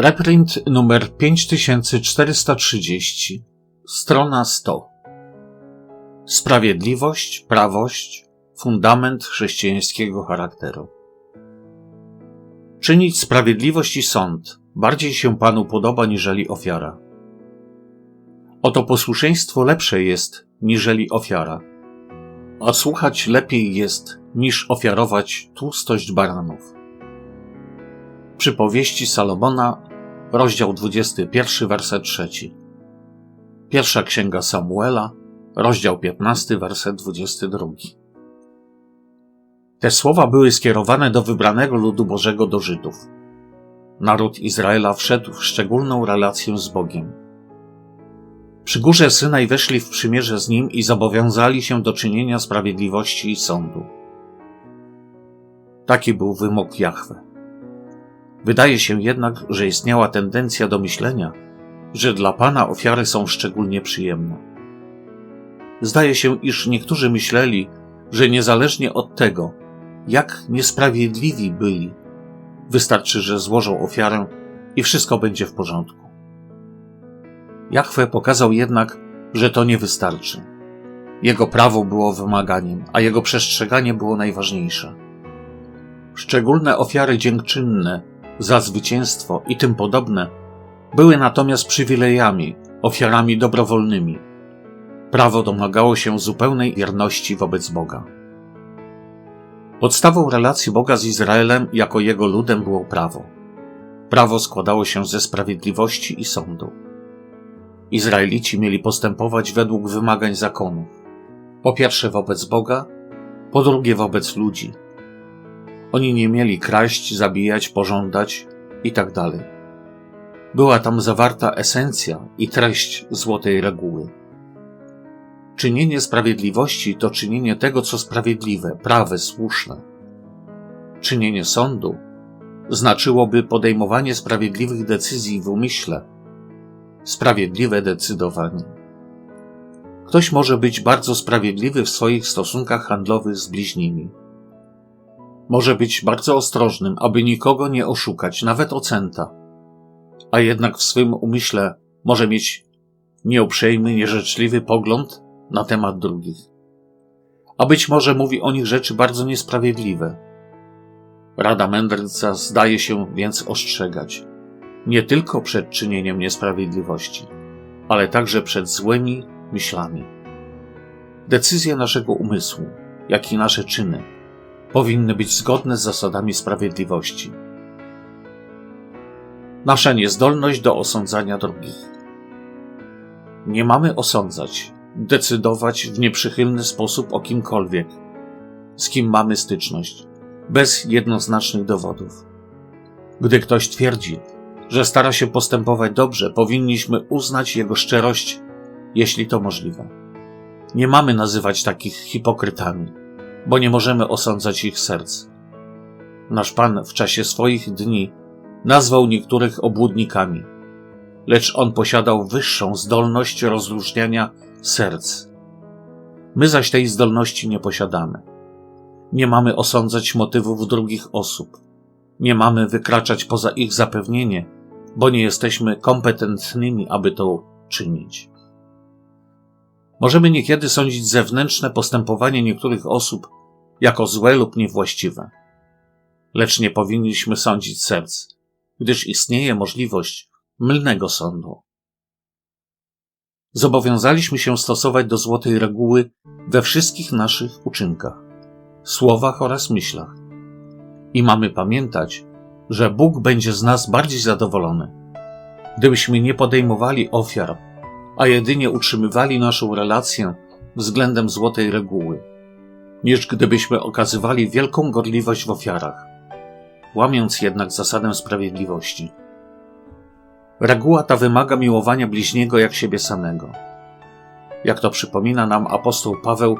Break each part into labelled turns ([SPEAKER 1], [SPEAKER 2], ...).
[SPEAKER 1] Reprint numer 5430, strona 100. Sprawiedliwość, prawość, fundament chrześcijańskiego charakteru. Czynić sprawiedliwość i sąd bardziej się Panu podoba niżeli ofiara. Oto posłuszeństwo lepsze jest niżeli ofiara, a słuchać lepiej jest niż ofiarować tłustość baranów. Przypowieści Salomona, rozdział 21, werset 3. Pierwsza księga Samuela, rozdział 15, werset 22. Te słowa były skierowane do wybranego ludu Bożego do Żydów. Naród Izraela wszedł w szczególną relację z Bogiem. Przy górze Synaj weszli w przymierze z Nim i zobowiązali się do czynienia sprawiedliwości i sądu. Taki był wymóg Jahwe. Wydaje się jednak, że istniała tendencja do myślenia, że dla Pana ofiary są szczególnie przyjemne. Zdaje się, iż niektórzy myśleli, że niezależnie od tego, jak niesprawiedliwi byli, wystarczy, że złożą ofiarę i wszystko będzie w porządku. Jachwę pokazał jednak, że to nie wystarczy. Jego prawo było wymaganiem, a jego przestrzeganie było najważniejsze. Szczególne ofiary dziękczynne za zwycięstwo i tym podobne były natomiast przywilejami, ofiarami dobrowolnymi. Prawo domagało się zupełnej wierności wobec Boga. Podstawą relacji Boga z Izraelem jako jego ludem było prawo. Prawo składało się ze sprawiedliwości i sądu. Izraelici mieli postępować według wymagań zakonu. Po pierwsze wobec Boga, po drugie wobec ludzi. Oni nie mieli kraść, zabijać, pożądać itd. Tak Była tam zawarta esencja i treść złotej reguły. Czynienie sprawiedliwości to czynienie tego, co sprawiedliwe, prawe, słuszne. Czynienie sądu znaczyłoby podejmowanie sprawiedliwych decyzji w umyśle, sprawiedliwe decydowanie. Ktoś może być bardzo sprawiedliwy w swoich stosunkach handlowych z bliźnimi. Może być bardzo ostrożnym, aby nikogo nie oszukać, nawet o centa. A jednak w swym umyśle może mieć nieuprzejmy, nieżyczliwy pogląd na temat drugich. A być może mówi o nich rzeczy bardzo niesprawiedliwe. Rada mędrca zdaje się więc ostrzegać nie tylko przed czynieniem niesprawiedliwości, ale także przed złymi myślami. Decyzje naszego umysłu, jak i nasze czyny powinny być zgodne z zasadami sprawiedliwości. Nasza niezdolność do osądzania drugich. Nie mamy osądzać, decydować w nieprzychylny sposób o kimkolwiek, z kim mamy styczność, bez jednoznacznych dowodów. Gdy ktoś twierdzi, że stara się postępować dobrze, powinniśmy uznać jego szczerość, jeśli to możliwe. Nie mamy nazywać takich hipokrytami, bo nie możemy osądzać ich serc. Nasz Pan w czasie swoich dni nazwał niektórych obłudnikami, lecz on posiadał wyższą zdolność rozróżniania serc. My zaś tej zdolności nie posiadamy. Nie mamy osądzać motywów drugich osób. Nie mamy wykraczać poza ich zapewnienie, bo nie jesteśmy kompetentnymi, aby to czynić. Możemy niekiedy sądzić zewnętrzne postępowanie niektórych osób jako złe lub niewłaściwe. Lecz nie powinniśmy sądzić serc, gdyż istnieje możliwość mylnego sądu. Zobowiązaliśmy się stosować do złotej reguły we wszystkich naszych uczynkach, słowach oraz myślach. I mamy pamiętać, że Bóg będzie z nas bardziej zadowolony, gdybyśmy nie podejmowali ofiar, a jedynie utrzymywali naszą relację względem złotej reguły, niż gdybyśmy okazywali wielką gorliwość w ofiarach, łamiąc jednak zasadę sprawiedliwości. Reguła ta wymaga miłowania bliźniego jak siebie samego. Jak to przypomina nam apostoł Paweł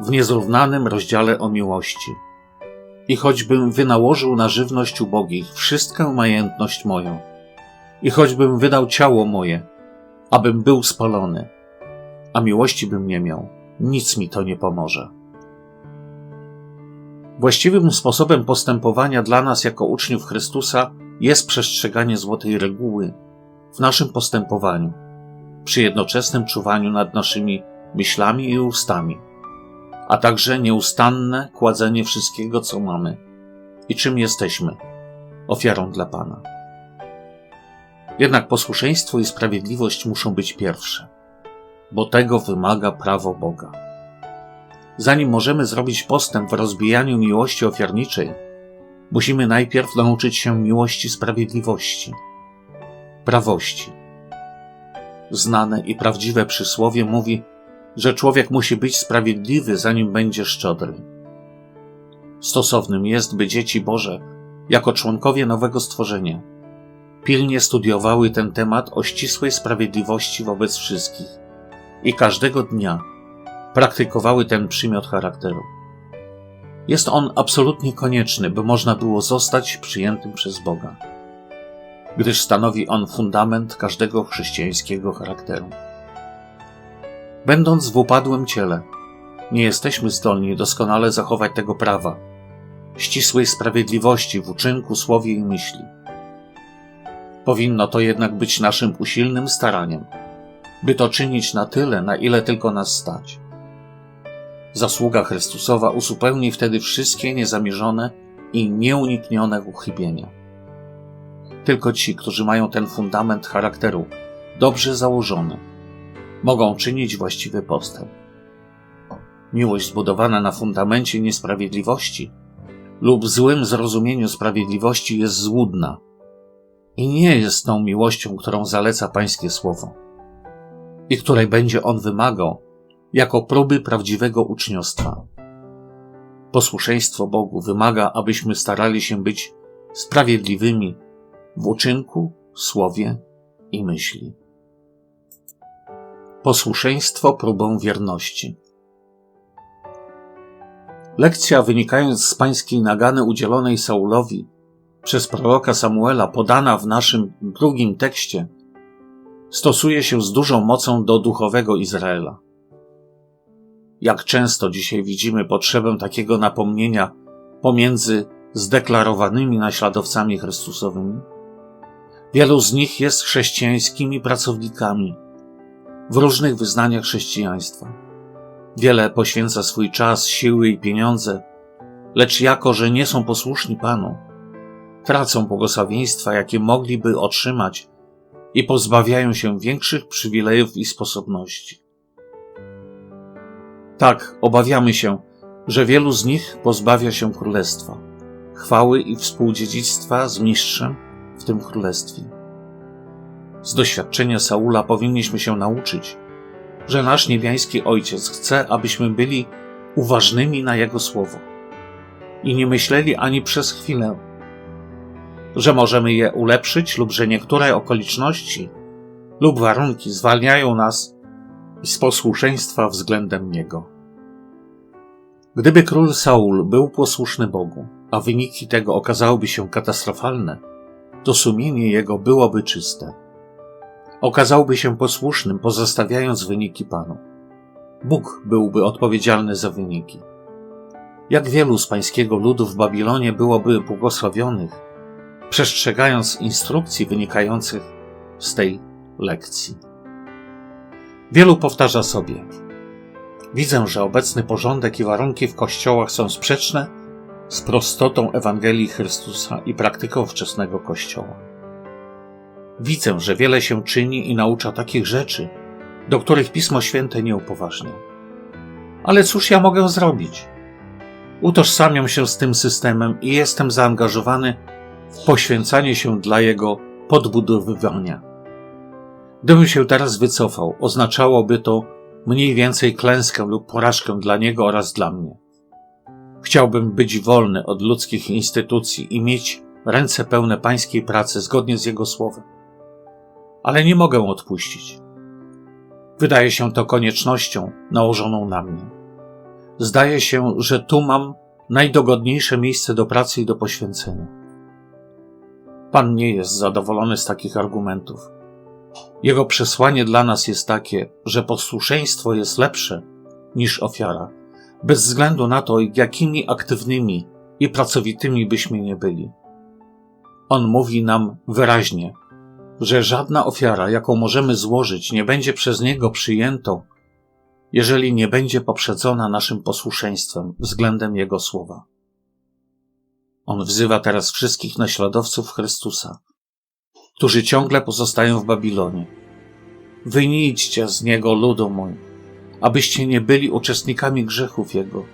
[SPEAKER 1] w niezrównanym rozdziale o miłości – i choćbym wynałożył na żywność ubogich wszystką majętność moją, i choćbym wydał ciało moje, abym był spalony, a miłości bym nie miał, nic mi to nie pomoże. Właściwym sposobem postępowania dla nas jako uczniów Chrystusa jest przestrzeganie złotej reguły w naszym postępowaniu, przy jednoczesnym czuwaniu nad naszymi myślami i ustami, a także nieustanne kładzenie wszystkiego, co mamy i czym jesteśmy, ofiarą dla Pana. Jednak posłuszeństwo i sprawiedliwość muszą być pierwsze, bo tego wymaga prawo Boga. Zanim możemy zrobić postęp w rozbijaniu miłości ofiarniczej, musimy najpierw nauczyć się miłości sprawiedliwości, prawości. Znane i prawdziwe przysłowie mówi, że człowiek musi być sprawiedliwy, zanim będzie szczodry. Stosownym jest, by dzieci Boże, jako członkowie nowego stworzenia, pilnie studiowały ten temat o ścisłej sprawiedliwości wobec wszystkich i każdego dnia praktykowały ten przymiot charakteru. Jest on absolutnie konieczny, by można było zostać przyjętym przez Boga, gdyż stanowi on fundament każdego chrześcijańskiego charakteru. Będąc w upadłym ciele, nie jesteśmy zdolni doskonale zachować tego prawa, ścisłej sprawiedliwości w uczynku, słowie i myśli. Powinno to jednak być naszym usilnym staraniem, by to czynić na tyle, na ile tylko nas stać. Zasługa Chrystusowa uzupełni wtedy wszystkie niezamierzone i nieuniknione uchybienia. Tylko ci, którzy mają ten fundament charakteru dobrze założony, mogą czynić właściwy postęp. Miłość zbudowana na fundamencie niesprawiedliwości lub złym zrozumieniu sprawiedliwości jest złudna i nie jest tą miłością, którą zaleca Pańskie Słowo i której będzie On wymagał jako próby prawdziwego uczniostwa. Posłuszeństwo Bogu wymaga, abyśmy starali się być sprawiedliwymi w uczynku, słowie i myśli. Posłuszeństwo próbą wierności. Lekcja wynikając z pańskiej nagany udzielonej Saulowi przez proroka Samuela, podana w naszym drugim tekście, stosuje się z dużą mocą do duchowego Izraela. Jak często dzisiaj widzimy potrzebę takiego napomnienia pomiędzy zdeklarowanymi naśladowcami Chrystusowymi? Wielu z nich jest chrześcijańskimi pracownikami w różnych wyznaniach chrześcijaństwa. Wiele poświęca swój czas, siły i pieniądze, lecz jako, że nie są posłuszni Panu, tracą błogosławieństwa, jakie mogliby otrzymać i pozbawiają się większych przywilejów i sposobności. Tak, obawiamy się, że wielu z nich pozbawia się królestwa, chwały i współdziedzictwa z mistrzem w tym królestwie. Z doświadczenia Saula powinniśmy się nauczyć, że nasz niebiański Ojciec chce, abyśmy byli uważnymi na Jego słowo i nie myśleli ani przez chwilę, że możemy je ulepszyć lub że niektóre okoliczności lub warunki zwalniają nas z posłuszeństwa względem Niego. Gdyby król Saul był posłuszny Bogu, a wyniki tego okazałyby się katastrofalne, to sumienie jego byłoby czyste. Okazałby się posłusznym, pozostawiając wyniki Panu. Bóg byłby odpowiedzialny za wyniki. Jak wielu z pańskiego ludu w Babilonie byłoby błogosławionych, przestrzegając instrukcji wynikających z tej lekcji. Wielu powtarza sobie: Widzę, że obecny porządek i warunki w kościołach są sprzeczne z prostotą Ewangelii Chrystusa i praktyką wczesnego kościoła. Widzę, że wiele się czyni i naucza takich rzeczy, do których Pismo Święte nie upoważnia. Ale cóż ja mogę zrobić? Utożsamiam się z tym systemem i jestem zaangażowany w poświęcanie się dla jego podbudowywania. Gdybym się teraz wycofał, oznaczałoby to mniej więcej klęskę lub porażkę dla niego oraz dla mnie. Chciałbym być wolny od ludzkich instytucji i mieć ręce pełne pańskiej pracy zgodnie z jego słowem. Ale nie mogę odpuścić. Wydaje się to koniecznością nałożoną na mnie. Zdaje się, że tu mam najdogodniejsze miejsce do pracy i do poświęcenia. Pan nie jest zadowolony z takich argumentów. Jego przesłanie dla nas jest takie, że posłuszeństwo jest lepsze niż ofiara, bez względu na to, jakimi aktywnymi i pracowitymi byśmy nie byli. On mówi nam wyraźnie, że żadna ofiara, jaką możemy złożyć, nie będzie przez Niego przyjętą, jeżeli nie będzie poprzedzona naszym posłuszeństwem względem Jego słowa. On wzywa teraz wszystkich naśladowców Chrystusa, którzy ciągle pozostają w Babilonie. Wynijdźcie z Niego ludu mój, abyście nie byli uczestnikami grzechów Jego,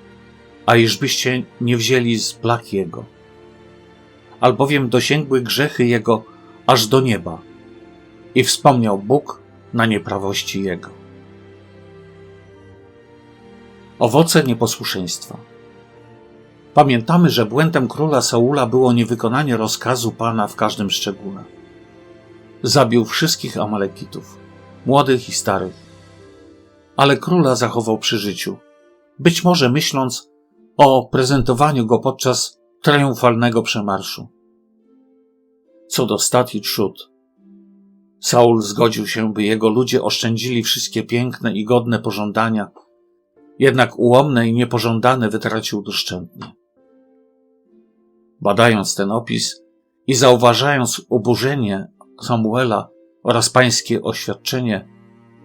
[SPEAKER 1] a iżbyście nie wzięli z plag Jego. Albowiem dosięgły grzechy Jego aż do nieba i wspomniał Bóg na nieprawości Jego. Owoce nieposłuszeństwa. Pamiętamy, że błędem króla Saula było niewykonanie rozkazu Pana w każdym szczególe. Zabił wszystkich Amalekitów, młodych i starych, ale króla zachował przy życiu, być może myśląc o prezentowaniu go podczas triumfalnego przemarszu. Co do stat trzód, Saul zgodził się, by jego ludzie oszczędzili wszystkie piękne i godne pożądania, jednak ułomne i niepożądane wytracił doszczętnie. Badając ten opis i zauważając oburzenie Samuela oraz pańskie oświadczenie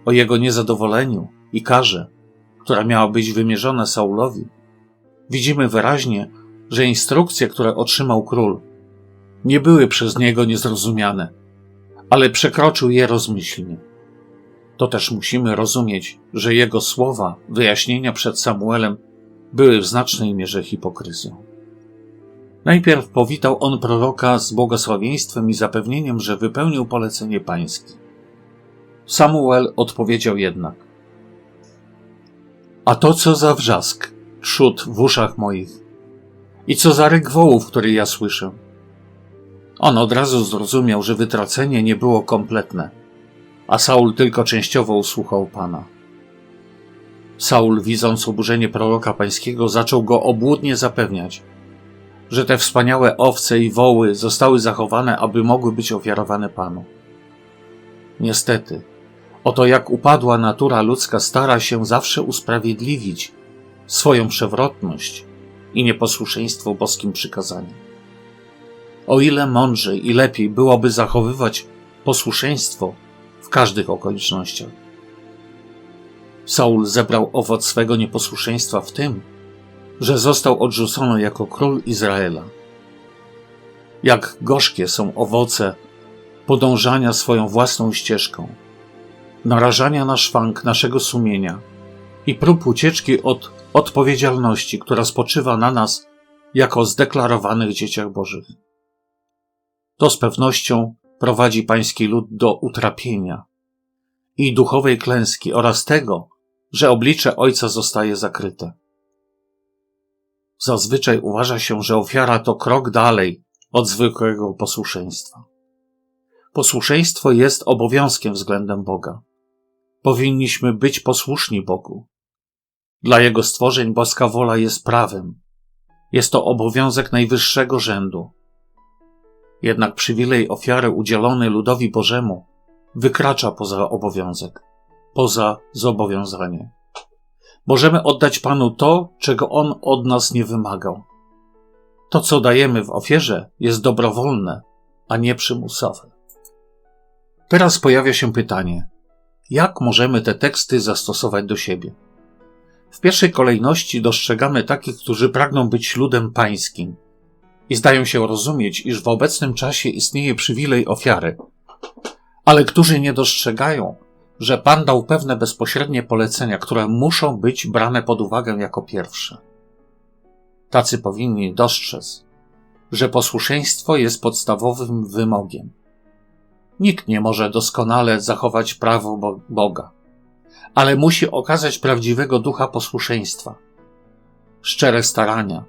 [SPEAKER 1] o jego niezadowoleniu i karze, która miała być wymierzona Saulowi, widzimy wyraźnie, że instrukcje, które otrzymał król, nie były przez niego niezrozumiane, ale przekroczył je rozmyślnie. To też musimy rozumieć, że jego słowa, wyjaśnienia przed Samuelem były w znacznej mierze hipokryzją. Najpierw powitał on proroka z błogosławieństwem i zapewnieniem, że wypełnił polecenie pańskie. Samuel odpowiedział jednak: A to co za wrzask, trzód w uszach moich, i co za ryk wołów, który ja słyszę. On od razu zrozumiał, że wytracenie nie było kompletne, a Saul tylko częściowo usłuchał Pana. Saul, widząc oburzenie proroka pańskiego, zaczął go obłudnie zapewniać, że te wspaniałe owce i woły zostały zachowane, aby mogły być ofiarowane Panu. Niestety, oto jak upadła natura ludzka stara się zawsze usprawiedliwić swoją przewrotność i nieposłuszeństwo boskim przykazaniom. O ile mądrzej i lepiej byłoby zachowywać posłuszeństwo w każdych okolicznościach. Saul zebrał owoc swego nieposłuszeństwa w tym, że został odrzucony jako król Izraela. Jak gorzkie są owoce podążania swoją własną ścieżką, narażania na szwank naszego sumienia i prób ucieczki od odpowiedzialności, która spoczywa na nas jako zdeklarowanych dzieciach Bożych. To z pewnością prowadzi pański lud do utrapienia i duchowej klęski oraz tego, że oblicze Ojca zostaje zakryte. Zazwyczaj uważa się, że ofiara to krok dalej od zwykłego posłuszeństwa. Posłuszeństwo jest obowiązkiem względem Boga. Powinniśmy być posłuszni Bogu. Dla Jego stworzeń boska wola jest prawem. Jest to obowiązek najwyższego rzędu. Jednak przywilej ofiary udzielony ludowi Bożemu wykracza poza obowiązek, poza zobowiązanie. Możemy oddać Panu to, czego On od nas nie wymagał. To, co dajemy w ofierze, jest dobrowolne, a nie przymusowe. Teraz pojawia się pytanie: jak możemy te teksty zastosować do siebie? W pierwszej kolejności dostrzegamy takich, którzy pragną być ludem pańskim i zdają się rozumieć, iż w obecnym czasie istnieje przywilej ofiary, ale którzy nie dostrzegają, że Pan dał pewne bezpośrednie polecenia, które muszą być brane pod uwagę jako pierwsze. Tacy powinni dostrzec, że posłuszeństwo jest podstawowym wymogiem. Nikt nie może doskonale zachować prawo Boga, ale musi okazać prawdziwego ducha posłuszeństwa, szczere starania,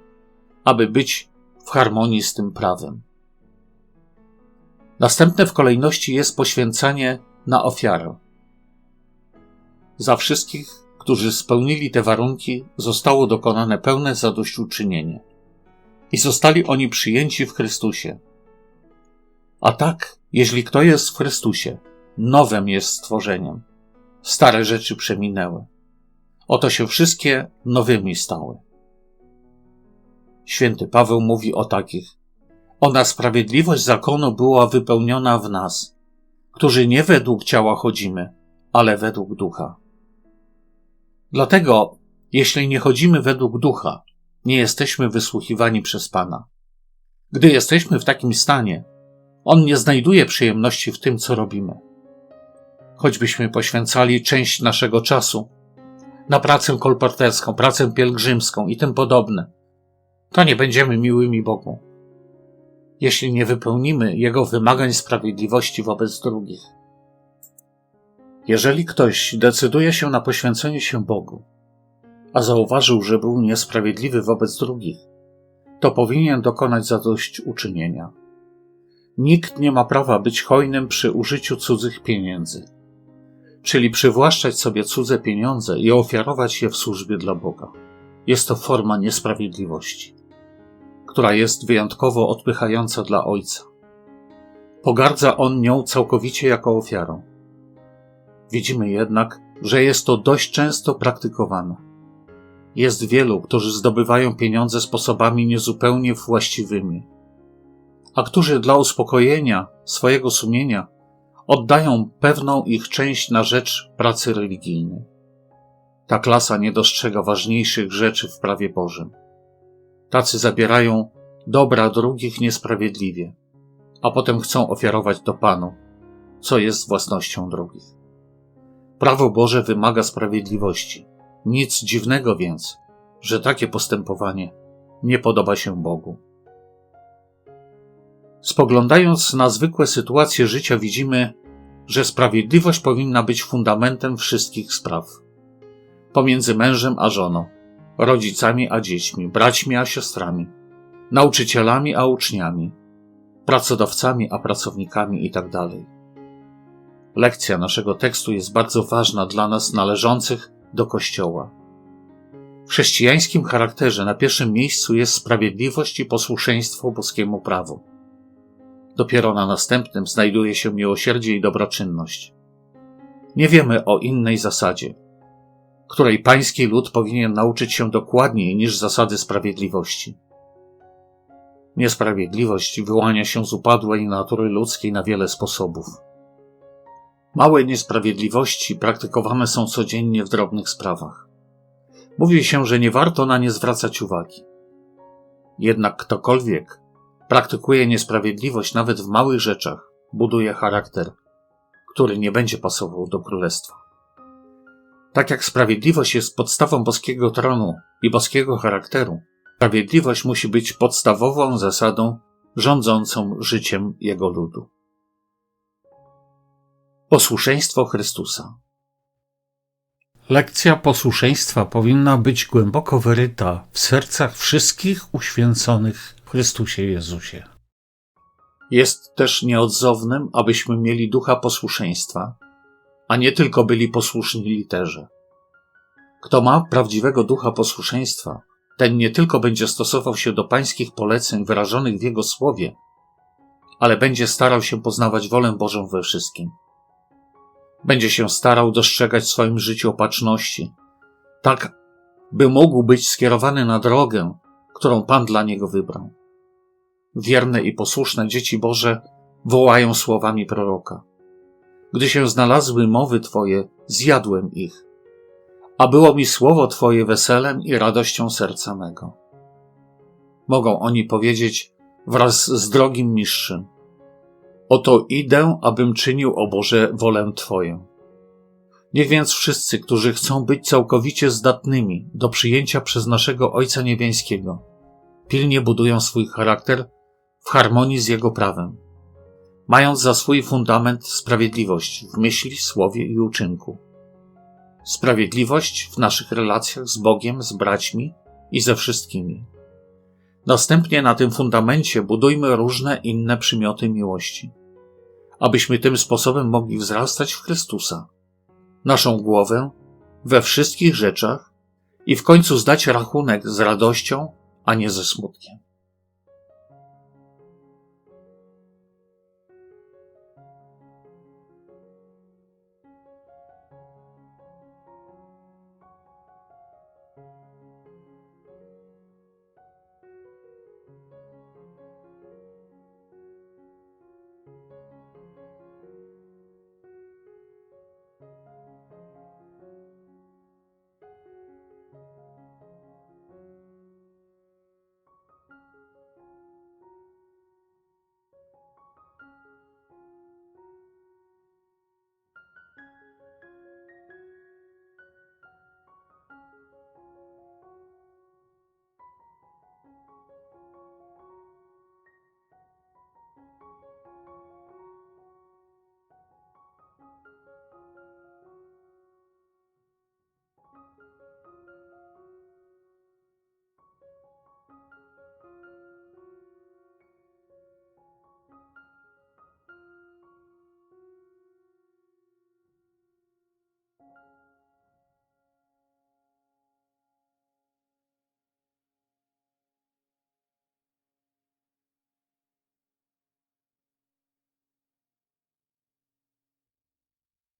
[SPEAKER 1] aby być w harmonii z tym prawem. Następne w kolejności jest poświęcanie na ofiarę. Za wszystkich, którzy spełnili te warunki, zostało dokonane pełne zadośćuczynienie i zostali oni przyjęci w Chrystusie. A tak, jeśli kto jest w Chrystusie, nowym jest stworzeniem. Stare rzeczy przeminęły. Oto się wszystkie nowymi stały. Święty Paweł mówi o takich. Ona sprawiedliwość zakonu była wypełniona w nas, którzy nie według ciała chodzimy, ale według ducha. Dlatego, jeśli nie chodzimy według ducha, nie jesteśmy wysłuchiwani przez Pana. Gdy jesteśmy w takim stanie, On nie znajduje przyjemności w tym, co robimy. Choćbyśmy poświęcali część naszego czasu na pracę kolporterską, pracę pielgrzymską i tym podobne, to nie będziemy miłymi Bogu, jeśli nie wypełnimy Jego wymagań sprawiedliwości wobec drugich. Jeżeli ktoś decyduje się na poświęcenie się Bogu, a zauważył, że był niesprawiedliwy wobec drugich, to powinien dokonać zadośćuczynienia. Nikt nie ma prawa być hojnym przy użyciu cudzych pieniędzy, czyli przywłaszczać sobie cudze pieniądze i ofiarować je w służbie dla Boga. Jest to forma niesprawiedliwości, która jest wyjątkowo odpychająca dla Ojca. Pogardza on nią całkowicie jako ofiarą. Widzimy jednak, że jest to dość często praktykowane. Jest wielu, którzy zdobywają pieniądze sposobami niezupełnie właściwymi, a którzy dla uspokojenia swojego sumienia oddają pewną ich część na rzecz pracy religijnej. Ta klasa nie dostrzega ważniejszych rzeczy w prawie Bożym. Tacy zabierają dobra drugich niesprawiedliwie, a potem chcą ofiarować do Panu, co jest własnością drugich. Prawo Boże wymaga sprawiedliwości. Nic dziwnego więc, że takie postępowanie nie podoba się Bogu. Spoglądając na zwykłe sytuacje życia, widzimy, że sprawiedliwość powinna być fundamentem wszystkich spraw. Pomiędzy mężem a żoną, rodzicami a dziećmi, braćmi a siostrami, nauczycielami a uczniami, pracodawcami a pracownikami itd. Lekcja naszego tekstu jest bardzo ważna dla nas należących do Kościoła. W chrześcijańskim charakterze na pierwszym miejscu jest sprawiedliwość i posłuszeństwo boskiemu prawu. Dopiero na następnym znajduje się miłosierdzie i dobroczynność. Nie wiemy o innej zasadzie, której pański lud powinien nauczyć się dokładniej niż zasady sprawiedliwości. Niesprawiedliwość wyłania się z upadłej natury ludzkiej na wiele sposobów. Małe niesprawiedliwości praktykowane są codziennie w drobnych sprawach. Mówi się, że nie warto na nie zwracać uwagi. Jednak ktokolwiek praktykuje niesprawiedliwość nawet w małych rzeczach, buduje charakter, który nie będzie pasował do królestwa. Tak jak sprawiedliwość jest podstawą boskiego tronu i boskiego charakteru, sprawiedliwość musi być podstawową zasadą rządzącą życiem jego ludu. Posłuszeństwo Chrystusa. Lekcja posłuszeństwa powinna być głęboko wyryta w sercach wszystkich uświęconych w Chrystusie Jezusie. Jest też nieodzownym, abyśmy mieli ducha posłuszeństwa, a nie tylko byli posłuszni literze. Kto ma prawdziwego ducha posłuszeństwa, ten nie tylko będzie stosował się do pańskich poleceń wyrażonych w jego słowie, ale będzie starał się poznawać wolę Bożą we wszystkim. Będzie się starał dostrzegać w swoim życiu opatrzności, tak by mógł być skierowany na drogę, którą Pan dla niego wybrał. Wierne i posłuszne dzieci Boże wołają słowami proroka. Gdy się znalazły mowy Twoje, zjadłem ich, a było mi słowo Twoje weselem i radością serca mego. Mogą oni powiedzieć wraz z drogim mistrzem, Oto idę, abym czynił, o Boże, wolę Twoją. Niech więc wszyscy, którzy chcą być całkowicie zdatnymi do przyjęcia przez naszego Ojca Niebiańskiego, pilnie budują swój charakter w harmonii z Jego prawem, mając za swój fundament sprawiedliwość w myśli, słowie i uczynku. Sprawiedliwość w naszych relacjach z Bogiem, z braćmi i ze wszystkimi. Następnie na tym fundamencie budujmy różne inne przymioty miłości abyśmy tym sposobem mogli wzrastać w Chrystusa, naszą głowę, we wszystkich rzeczach i w końcu zdać rachunek z radością, a nie ze smutkiem.